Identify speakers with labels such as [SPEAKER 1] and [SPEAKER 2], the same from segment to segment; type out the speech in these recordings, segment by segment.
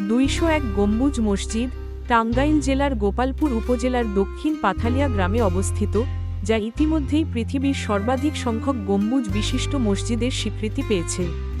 [SPEAKER 1] দুইশো এক গম্বুজ মসজিদ টাঙ্গাইল জেলার গোপালপুর উপজেলার দক্ষিণ পাথালিয়া গ্রামে অবস্থিত, যা ইতিমধ্যেই পৃথিবীর সর্বাধিক সংখ্যক গম্বুজ বিশিষ্ট মসজিদের স্বীকৃতি পেয়েছে।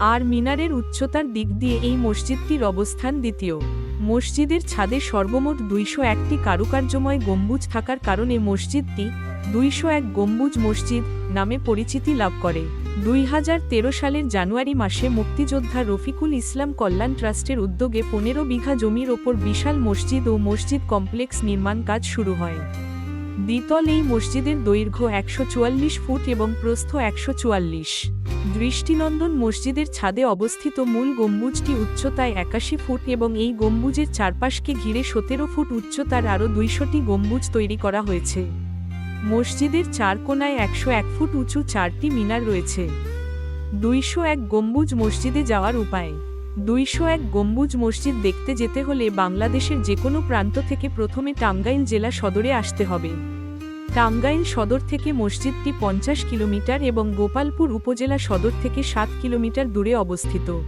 [SPEAKER 1] আর মিনারের উচ্চতার দিক দিয়ে এই মসজিদটির অবস্থান দ্বিতীয়। মসজিদের ছাদে সর্বমোট দুইশো একটি কারুকার্যময় গম্বুজ থাকার কারণে মসজিদটি দুইশো এক গম্বুজ মসজিদ নামে পরিচিতি লাভ করে। দুই হাজার তেরো সালের জানুয়ারি মাসে মুক্তিযোদ্ধা রফিকুল ইসলাম কল্যাণ ট্রাস্টের উদ্যোগে পনেরো বিঘা জমির ওপর বিশাল মসজিদ ও মসজিদ কমপ্লেক্স নির্মাণ কাজ শুরু হয়। দ্বিতল এই মসজিদের দৈর্ঘ্য একশো চুয়াল্লিশ ফুট এবং প্রস্থ একশো চুয়াল্লিশ। দৃষ্টিনন্দন মসজিদের ছাদে অবস্থিত মূল গম্বুজটি উচ্চতায় একাশি ফুট এবং এই গম্বুজের চারপাশকে ঘিরে সতেরো ফুট উচ্চতার আরও দুইশোটি গম্বুজ তৈরি করা হয়েছে। মসজিদের চার কোনায় একশো এক ফুট উঁচু চারটি মিনার রয়েছে। দুইশো এক গম্বুজ মসজিদে যাওয়ার উপায়। দুইশো এক গম্বুজ মসজিদ দেখতে যেতে হলে বাংলাদেশের যে কোনো প্রান্ত থেকে প্রথমে টাঙ্গাইল জেলা সদরে আসতে হবে। টাঙ্গাইল সদর থেকে মসজিদটি পঞ্চাশ কিলোমিটার এবং গোপালপুর উপজেলা সদর থেকে সাত কিলোমিটার দূরে অবস্থিত।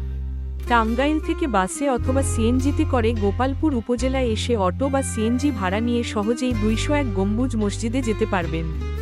[SPEAKER 1] টাঙ্গাইল থেকে বাসে অথবা সিএনজিতে করে গোপালপুর উপজেলায় এসে অটো বা সিএনজি ভাড়া নিয়ে সহজেই দুইশো এক গম্বুজ মসজিদে যেতে পারবেন।